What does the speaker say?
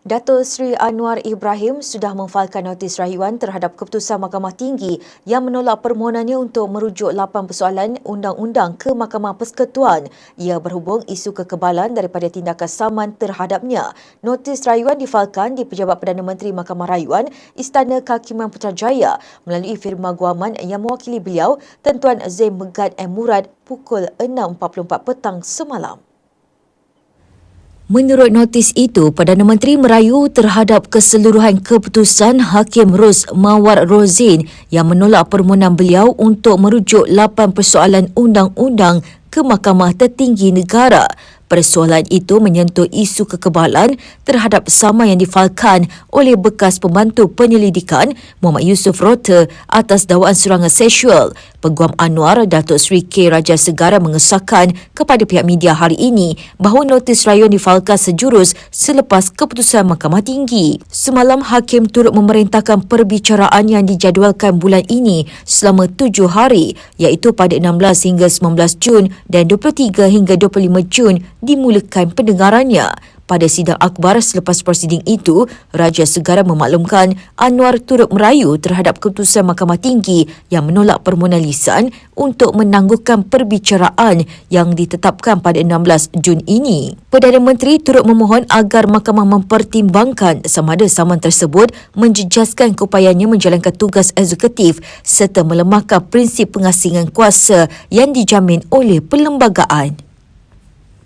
Dato Sri Anwar Ibrahim sudah memfailkan notis rayuan terhadap keputusan Mahkamah Tinggi yang menolak permohonannya untuk merujuk lapan persoalan undang-undang ke Mahkamah Persekutuan. Ia berhubung isu kekebalan daripada tindakan saman terhadapnya. Notis rayuan difailkan di Pejabat Perdana Menteri Mahkamah Rayuan Istana Kehakiman Putrajaya melalui firma guaman yang mewakili beliau, Tentuan Zain Megat M. Murad pukul 6.44 petang semalam. Menurut notis itu, Perdana Menteri merayu terhadap keseluruhan keputusan Hakim Ros Mawar Rozin yang menolak permohonan beliau untuk merujuk lapan persoalan undang-undang ke Mahkamah Tertinggi Negara. Persoalan itu menyentuh isu kekebalan terhadap sama yang difalkan oleh bekas pembantu penyelidikan Muhammad Yusof Rota atas dakwaan serangan seksual. Peguam Anwar Datuk Seri K. Raja Segara mengesahkan kepada pihak media hari ini bahawa notis rayuan difalkan sejurus selepas keputusan Mahkamah Tinggi. Semalam Hakim turut memerintahkan perbicaraan yang dijadualkan bulan ini selama tujuh hari iaitu pada 16 hingga 19 Jun dan 23 hingga 25 Jun dimulakan pendengarannya. Pada sidang akbar selepas prosiding itu, Raja Segara memaklumkan Anwar turut merayu terhadap keputusan Mahkamah Tinggi yang menolak permohonan lisan untuk menangguhkan perbicaraan yang ditetapkan pada 16 Jun ini. Perdana Menteri turut memohon agar Mahkamah mempertimbangkan sama ada saman tersebut menjejaskan keupayanya menjalankan tugas eksekutif serta melemahkan prinsip pengasingan kuasa yang dijamin oleh perlembagaan.